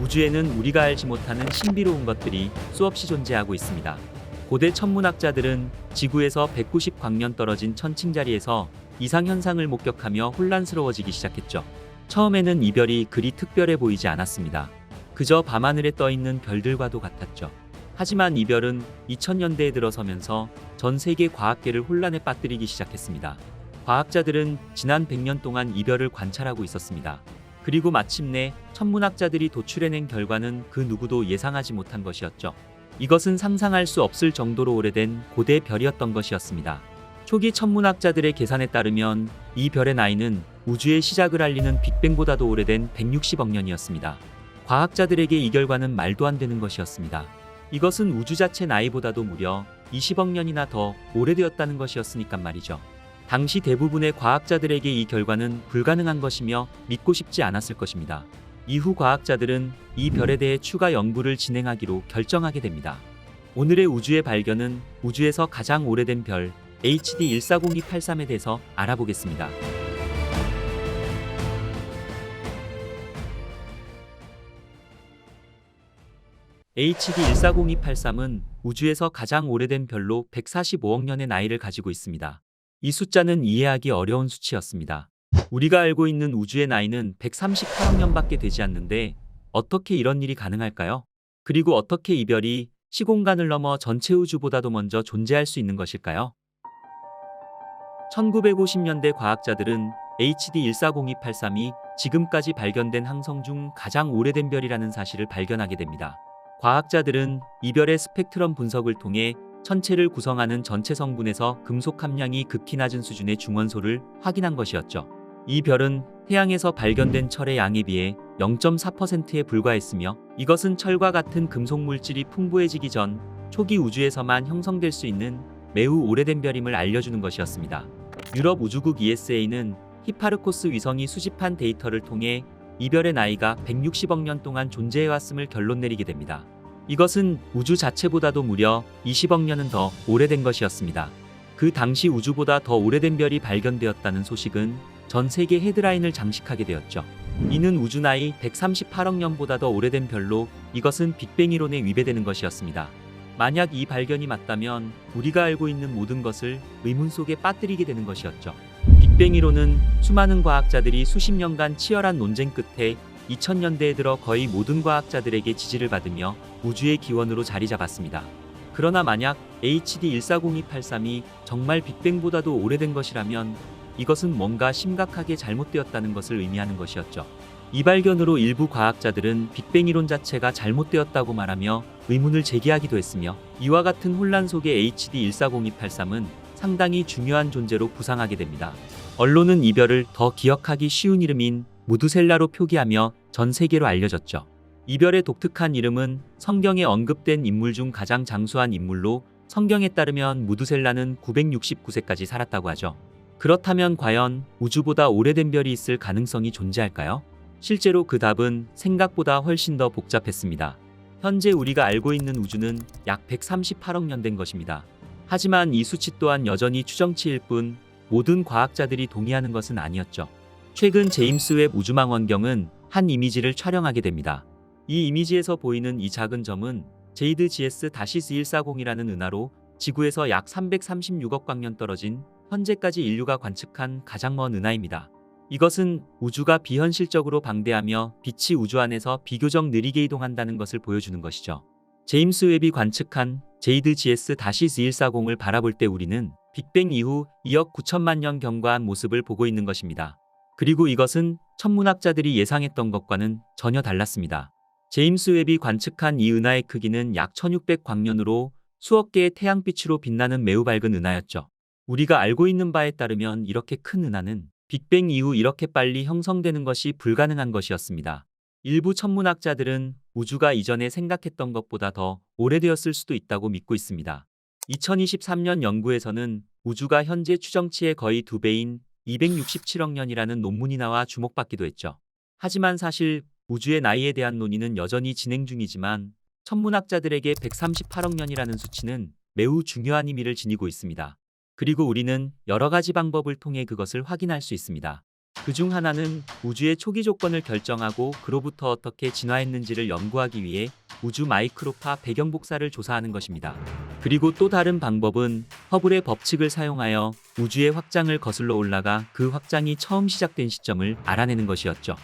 우주에는 우리가 알지 못하는 신비로운 것들이 수없이 존재하고 있습니다. 고대 천문학자들은 지구에서 190광년 떨어진 천칭 자리에서 이상 현상을 목격하며 혼란스러워지기 시작했죠. 처음에는 이별이 그리 특별해 보이지 않았습니다. 그저 밤하늘에 떠 있는 별들과도 같았죠. 하지만 이별은 2000년대에 들어서면서 전 세계 과학계를 혼란에 빠뜨리기 시작했습니다. 과학자들은 지난 100년 동안 이별을 관찰하고 있었습니다. 그리고 마침내 천문학자들이 도출해낸 결과는 그 누구도 예상하지 못한 것이었죠. 이것은 상상할 수 없을 정도로 오래된 고대 별이었던 것이었습니다. 초기 천문학자들의 계산에 따르면 이 별의 나이는 우주의 시작을 알리는 빅뱅보다도 오래된 160억 년이었습니다. 과학자들에게 이 결과는 말도 안 되는 것이었습니다. 이것은 우주 자체 나이보다도 무려 20억 년이나 더 오래되었다는 것이었으니까 말이죠. 당시 대부분의 과학자들에게 이 결과는 불가능한 것이며 믿고 싶지 않았을 것입니다. 이후 과학자들은 이 별에 대해 추가 연구를 진행하기로 결정하게 됩니다. 오늘의 우주의 발견은 우주에서 가장 오래된 별 HD 140283에 대해서 알아보겠습니다. HD 140283은 우주에서 가장 오래된 별로 145억 년의 나이를 가지고 있습니다. 이 숫자는 이해하기 어려운 수치였습니다. 우리가 알고 있는 우주의 나이는 138억 년밖에 되지 않는데 어떻게 이런 일이 가능할까요? 그리고 어떻게 이별이 시공간을 넘어 전체 우주보다도 먼저 존재할 수 있는 것일까요? 1950년대 과학자들은 HD 140283이 지금까지 발견된 항성 중 가장 오래된 별이라는 사실을 발견하게 됩니다. 과학자들은 이별의 스펙트럼 분석을 통해 천체를 구성하는 전체 성분에서 금속 함량이 극히 낮은 수준의 중원소를 확인한 것이었죠. 이 별은 태양에서 발견된 철의 양에 비해 0.4%에 불과했으며 이것은 철과 같은 금속 물질이 풍부해지기 전 초기 우주에서만 형성될 수 있는 매우 오래된 별임을 알려주는 것이었습니다. 유럽 우주국 ESA는 히파르코스 위성이 수집한 데이터를 통해 이별의 나이가 160억 년 동안 존재해왔음을 결론 내리게 됩니다. 이것은 우주 자체보다도 무려 20억 년은 더 오래된 것이었습니다. 그 당시 우주보다 더 오래된 별이 발견되었다는 소식은 전 세계 헤드라인을 장식하게 되었죠. 이는 우주 나이 138억 년보다 더 오래된 별로 이것은 빅뱅 이론에 위배되는 것이었습니다. 만약 이 발견이 맞다면 우리가 알고 있는 모든 것을 의문 속에 빠뜨리게 되는 것이었죠. 빅뱅 이론은 수많은 과학자들이 수십 년간 치열한 논쟁 끝에 2000년대에 들어 거의 모든 과학자들에게 지지를 받으며 우주의 기원으로 자리 잡았습니다. 그러나 만약 HD 140283이 정말 빅뱅보다도 오래된 것이라면 이것은 뭔가 심각하게 잘못되었다는 것을 의미하는 것이었죠. 이 발견으로 일부 과학자들은 빅뱅 이론 자체가 잘못되었다고 말하며 의문을 제기하기도 했으며 이와 같은 혼란 속에 HD 140283은 상당히 중요한 존재로 부상하게 됩니다. 언론은 이별을 더 기억하기 쉬운 이름인 무두셀라로 표기하며 전 세계로 알려졌죠. 이별의 독특한 이름은 성경에 언급된 인물 중 가장 장수한 인물로 성경에 따르면 무두셀라는 969세까지 살았다고 하죠. 그렇다면 과연 우주보다 오래된 별이 있을 가능성이 존재할까요? 실제로 그 답은 생각보다 훨씬 더 복잡했습니다. 현재 우리가 알고 있는 우주는 약 138억 년 된 것입니다. 하지만 이 수치 또한 여전히 추정치일 뿐 모든 과학자들이 동의하는 것은 아니었죠. 최근 제임스 웹 우주망원경은 한 이미지를 촬영하게 됩니다. 이 이미지에서 보이는 이 작은 점은 제이드 GS-140이라는 은하로 지구에서 약 336억 광년 떨어진 현재까지 인류가 관측한 가장 먼 은하입니다. 이것은 우주가 비현실적으로 방대하며 빛이 우주 안에서 비교적 느리게 이동한다는 것을 보여주는 것이죠. 제임스 웹이 관측한 제이드 GS-140을 바라볼 때 우리는 빅뱅 이후 2억 9천만 년 경과한 모습을 보고 있는 것입니다. 그리고 이것은 천문학자들이 예상했던 것과는 전혀 달랐습니다. 제임스 웹이 관측한 이 은하의 크기는 약 1600광년으로 수억 개의 태양빛으로 빛나는 매우 밝은 은하였죠. 우리가 알고 있는 바에 따르면 이렇게 큰 은하는 빅뱅 이후 이렇게 빨리 형성되는 것이 불가능한 것이었습니다. 일부 천문학자들은 우주가 이전에 생각했던 것보다 더 오래되었을 수도 있다고 믿고 있습니다. 2023년 연구에서는 우주가 현재 추정치의 거의 두 배인 267억 년이라는 논문이 나와 주목받기도 했죠. 하지만 사실 우주의 나이에 대한 논의는 여전히 진행 중이지만 천문학자들에게 138억 년이라는 수치는 매우 중요한 의미를 지니고 있습니다. 그리고 우리는 여러 가지 방법을 통해 그것을 확인할 수 있습니다. 그 중 하나는 우주의 초기 조건을 결정하고 그로부터 어떻게 진화했는지를 연구하기 위해 우주 마이크로파 배경 복사를 조사하는 것입니다. 그리고 또 다른 방법은 허블의 법칙을 사용하여 우주의 확장을 거슬러 올라가 그 확장이 처음 시작된 시점을 알아내는 것이었죠.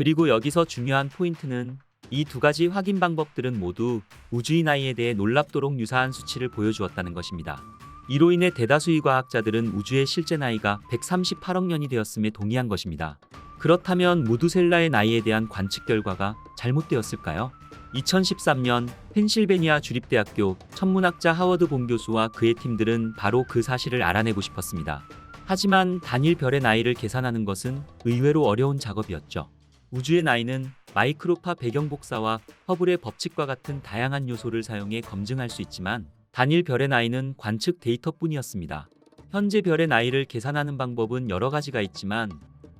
그리고 여기서 중요한 포인트는 이 두 가지 확인 방법들은 모두 우주의 나이에 대해 놀랍도록 유사한 수치를 보여주었다는 것입니다. 이로 인해 대다수의 과학자들은 우주의 실제 나이가 138억 년이 되었음에 동의한 것입니다. 그렇다면 무두셀라의 나이에 대한 관측 결과가 잘못되었을까요? 2013년 펜실베니아 주립대학교 천문학자 하워드 본 교수와 그의 팀들은 바로 그 사실을 알아내고 싶었습니다. 하지만 단일 별의 나이를 계산하는 것은 의외로 어려운 작업이었죠. 우주의 나이는 마이크로파 배경 복사와 허블의 법칙과 같은 다양한 요소를 사용해 검증할 수 있지만 단일 별의 나이는 관측 데이터뿐이었습니다. 현재 별의 나이를 계산하는 방법은 여러 가지가 있지만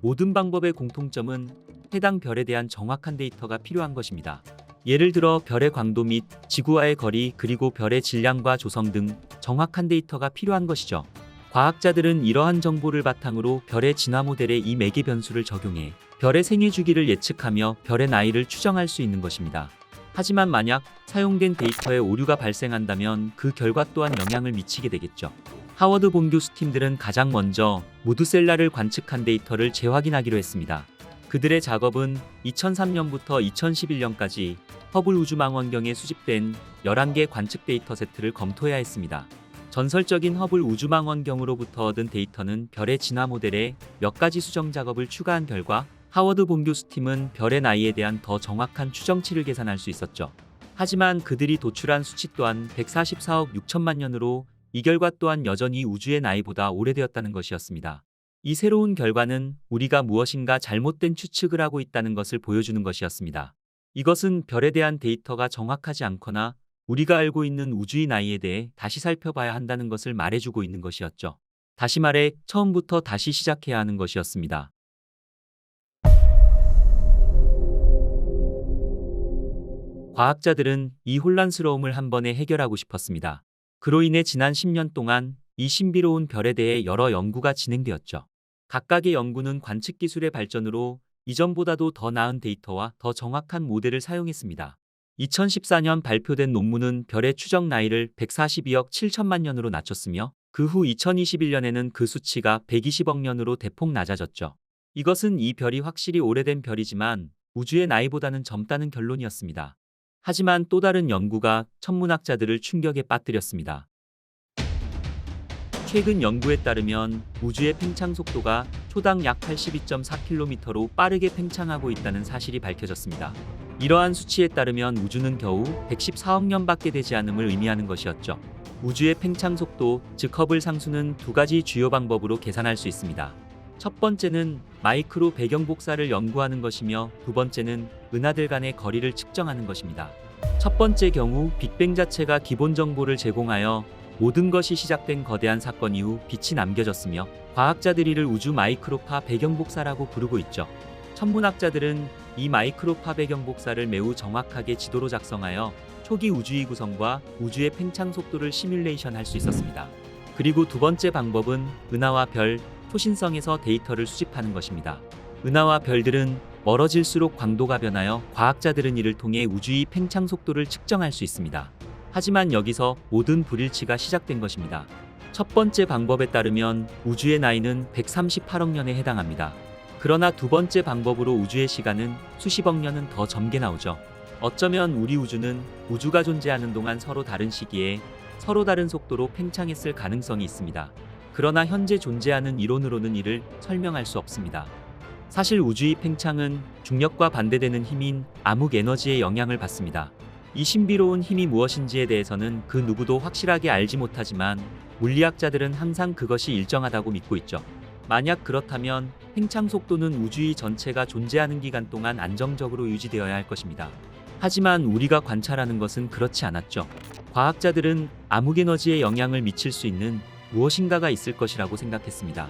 모든 방법의 공통점은 해당 별에 대한 정확한 데이터가 필요한 것입니다. 예를 들어 별의 광도 및 지구와의 거리 그리고 별의 질량과 조성 등 정확한 데이터가 필요한 것이죠. 과학자들은 이러한 정보를 바탕으로 별의 진화 모델에 이 매개 변수를 적용해 별의 생애 주기를 예측하며 별의 나이를 추정할 수 있는 것입니다. 하지만 만약 사용된 데이터에 오류가 발생한다면 그 결과 또한 영향을 미치게 되겠죠. 하워드 본 교수 팀들은 가장 먼저 무드셀라를 관측한 데이터를 재확인하기로 했습니다. 그들의 작업은 2003년부터 2011년까지 허블 우주망원경에 수집된 11개 관측 데이터 세트를 검토해야 했습니다. 전설적인 허블 우주망원경으로부터 얻은 데이터는 별의 진화 모델에 몇 가지 수정 작업을 추가한 결과 하워드 본 교수 팀은 별의 나이에 대한 더 정확한 추정치를 계산할 수 있었죠. 하지만 그들이 도출한 수치 또한 144억 6천만 년으로 이 결과 또한 여전히 우주의 나이보다 오래되었다는 것이었습니다. 이 새로운 결과는 우리가 무엇인가 잘못된 추측을 하고 있다는 것을 보여주는 것이었습니다. 이것은 별에 대한 데이터가 정확하지 않거나 우리가 알고 있는 우주의 나이에 대해 다시 살펴봐야 한다는 것을 말해주고 있는 것이었죠. 다시 말해 처음부터 다시 시작해야 하는 것이었습니다. 과학자들은 이 혼란스러움을 한 번에 해결하고 싶었습니다. 그로 인해 지난 10년 동안 이 신비로운 별에 대해 여러 연구가 진행되었죠. 각각의 연구는 관측 기술의 발전으로 이전보다도 더 나은 데이터와 더 정확한 모델을 사용했습니다. 2014년 발표된 논문은 별의 추정 나이를 142억 7천만 년으로 낮췄으며 그 후 2021년에는 그 수치가 120억 년으로 대폭 낮아졌죠. 이것은 이 별이 확실히 오래된 별이지만 우주의 나이보다는 젊다는 결론이었습니다. 하지만 또 다른 연구가 천문학자들을 충격에 빠뜨렸습니다. 최근 연구에 따르면 우주의 팽창 속도가 초당 약 82.4km로 빠르게 팽창하고 있다는 사실이 밝혀졌습니다. 이러한 수치에 따르면 우주는 겨우 114억 년밖에 되지 않음을 의미하는 것이었죠. 우주의 팽창 속도, 즉 허블 상수는 두 가지 주요 방법으로 계산할 수 있습니다. 첫 번째는 마이크로 배경 복사를 연구하는 것이며 두 번째는 은하들 간의 거리를 측정하는 것입니다. 첫 번째 경우 빅뱅 자체가 기본 정보를 제공하여 모든 것이 시작된 거대한 사건 이후 빛이 남겨졌으며 과학자들이 이를 우주 마이크로파 배경 복사라고 부르고 있죠. 천문학자들은 이 마이크로파 배경 복사를 매우 정확하게 지도로 작성하여 초기 우주의 구성과 우주의 팽창 속도를 시뮬레이션 할 수 있었습니다. 그리고 두 번째 방법은 은하와 별, 초신성에서 데이터를 수집하는 것입니다. 은하와 별들은 멀어질수록 광도가 변하여 과학자들은 이를 통해 우주의 팽창 속도를 측정할 수 있습니다. 하지만 여기서 모든 불일치가 시작된 것입니다. 첫 번째 방법에 따르면 우주의 나이는 138억 년에 해당합니다. 그러나 두 번째 방법으로 우주의 시간은 수십억 년은 더 젊게 나오죠. 어쩌면 우리 우주는 우주가 존재하는 동안 서로 다른 시기에 서로 다른 속도로 팽창했을 가능성이 있습니다. 그러나 현재 존재하는 이론으로는 이를 설명할 수 없습니다. 사실 우주의 팽창은 중력과 반대되는 힘인 암흑 에너지의 영향을 받습니다. 이 신비로운 힘이 무엇인지에 대해서는 그 누구도 확실하게 알지 못하지만 물리학자들은 항상 그것이 일정하다고 믿고 있죠. 만약 그렇다면 팽창 속도는 우주의 전체가 존재하는 기간 동안 안정적으로 유지되어야 할 것입니다. 하지만 우리가 관찰하는 것은 그렇지 않았죠. 과학자들은 암흑 에너지에 영향을 미칠 수 있는 무엇인가가 있을 것이라고 생각했습니다.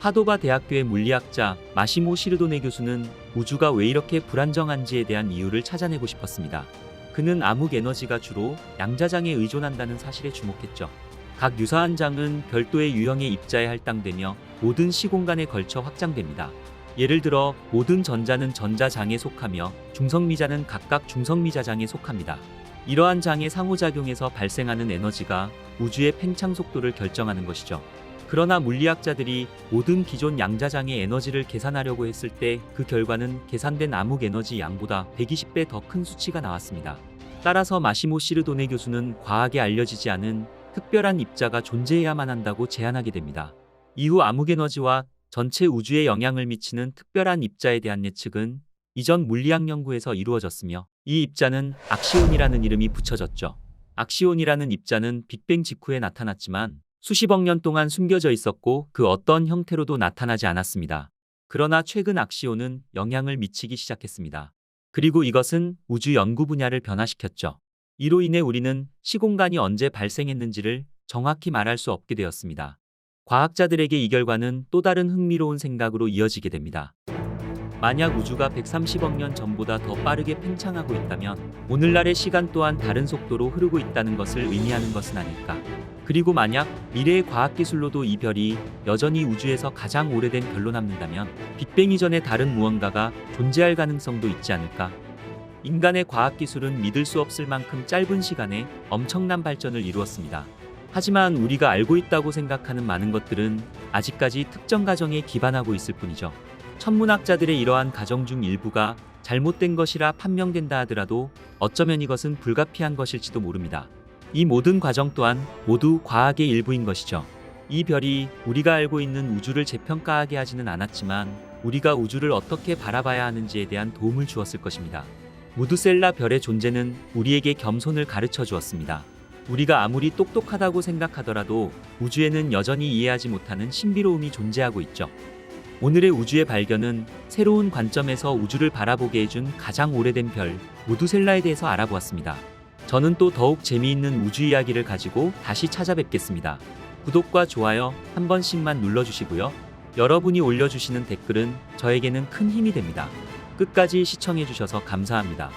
파도바 대학교의 물리학자 마시모 시르도네 교수는 우주가 왜 이렇게 불안정한지에 대한 이유를 찾아내고 싶었습니다. 그는 암흑 에너지가 주로 양자장에 의존한다는 사실에 주목했죠. 각 유사한 장은 별도의 유형의 입자에 할당되며 모든 시공간에 걸쳐 확장됩니다. 예를 들어 모든 전자는 전자장에 속하며 중성미자는 각각 중성미자장에 속합니다. 이러한 장의 상호작용에서 발생하는 에너지가 우주의 팽창 속도를 결정하는 것이죠. 그러나 물리학자들이 모든 기존 양자장의 에너지를 계산하려고 했을 때 그 결과는 계산된 암흑 에너지 양보다 120배 더 큰 수치가 나왔습니다. 따라서 마시모 시르도네 교수는 과학에 알려지지 않은 특별한 입자가 존재해야만 한다고 제안하게 됩니다. 이후 암흑 에너지와 전체 우주에 영향을 미치는 특별한 입자에 대한 예측은 이전 물리학 연구에서 이루어졌으며 이 입자는 악시온이라는 이름이 붙여졌죠. 악시온이라는 입자는 빅뱅 직후에 나타났지만 수십억 년 동안 숨겨져 있었고 그 어떤 형태로도 나타나지 않았습니다. 그러나 최근 악시온은 영향을 미치기 시작했습니다. 그리고 이것은 우주 연구 분야를 변화시켰죠. 이로 인해 우리는 시공간이 언제 발생했는지를 정확히 말할 수 없게 되었습니다. 과학자들에게 이 결과는 또 다른 흥미로운 생각으로 이어지게 됩니다. 만약 우주가 130억 년 전보다 더 빠르게 팽창하고 있다면 오늘날의 시간 또한 다른 속도로 흐르고 있다는 것을 의미하는 것은 아닐까. 그리고 만약 미래의 과학기술로도 이 별이 여전히 우주에서 가장 오래된 별로 남는다면 빅뱅 이전의 다른 무언가가 존재할 가능성도 있지 않을까. 인간의 과학기술은 믿을 수 없을 만큼 짧은 시간에 엄청난 발전을 이루었습니다. 하지만 우리가 알고 있다고 생각하는 많은 것들은 아직까지 특정 가정에 기반하고 있을 뿐이죠. 천문학자들의 이러한 가정 중 일부가 잘못된 것이라 판명된다 하더라도 어쩌면 이것은 불가피한 것일지도 모릅니다. 이 모든 과정 또한 모두 과학의 일부인 것이죠. 이 별이 우리가 알고 있는 우주를 재평가하게 하지는 않았지만 우리가 우주를 어떻게 바라봐야 하는지에 대한 도움을 주었을 것입니다. 무드셀라 별의 존재는 우리에게 겸손을 가르쳐 주었습니다. 우리가 아무리 똑똑하다고 생각하더라도 우주에는 여전히 이해하지 못하는 신비로움이 존재하고 있죠. 오늘의 우주의 발견은 새로운 관점에서 우주를 바라보게 해준 가장 오래된 별, 무두셀라에 대해서 알아보았습니다. 저는 또 더욱 재미있는 우주 이야기를 가지고 다시 찾아뵙겠습니다. 구독과 좋아요 한 번씩만 눌러주시고요. 여러분이 올려주시는 댓글은 저에게는 큰 힘이 됩니다. 끝까지 시청해주셔서 감사합니다.